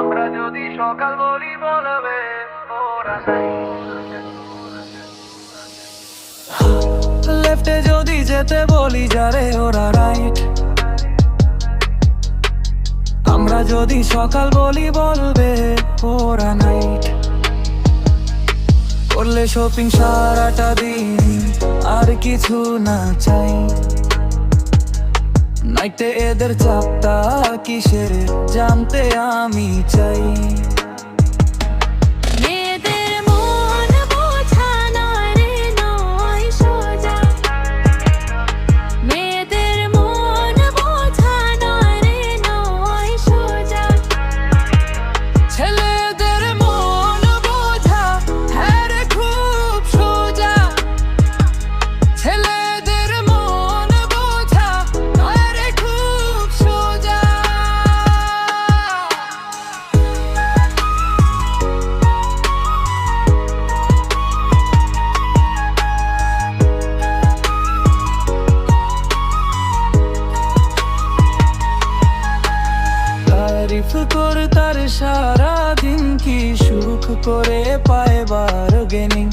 আমরা যদি সকাল বলি, বলবে ওরা লেফটে যদি যেতে বলি, যারে ওরা রাইট আমরা যদি সকাল বলি, বলবে ওরা নাইট করলে শপিং সারাটা দিন কিছু না চাই। নাইটে এদের চাপটা কিসের? জানতে আমি চাই। তারিফ করে তার সারা দিন কি সুখ করে পায় বারগেনিং।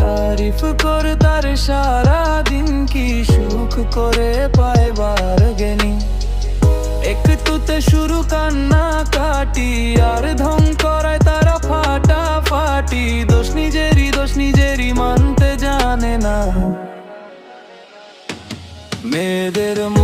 তারিফ করে তার সারা দিন কি সুখ করে পায় বারগেনিং। একটুতে শুরু কান্না কাটি, আর ধং করায় তারা ফাটা ফাটি। দোষ নিজেরই দোষ নিজেরই মানতে জানে না। মেয়েদের মন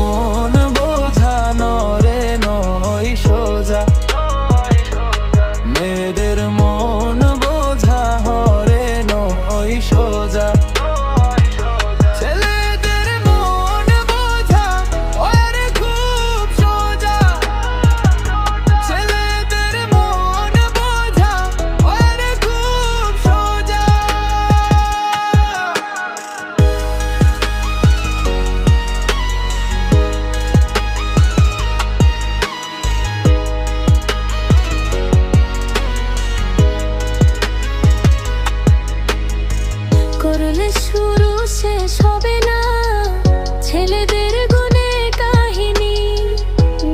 শেষ হবে না। ছেলেদের গুণে কাহিনী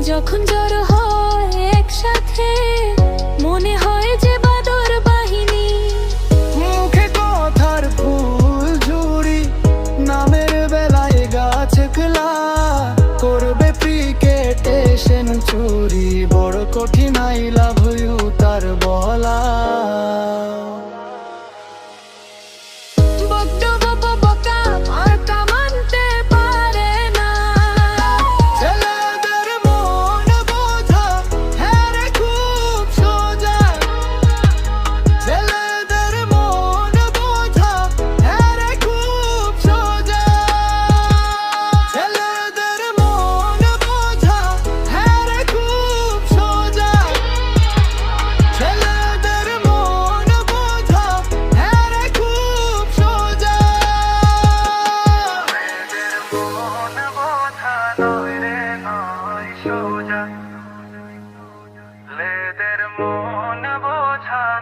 যখন জড়ো হয় একসাথে, মনে হয় যে বাদর বাহিনী। মুখে কথার ফুল ঝুড়ি, নামের বেলায় গাছ খোলা। করবে ক্রিকেটে সেঞ্চুরি বড় কঠিন আই লাভ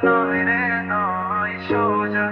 নয় রে নয় সোজা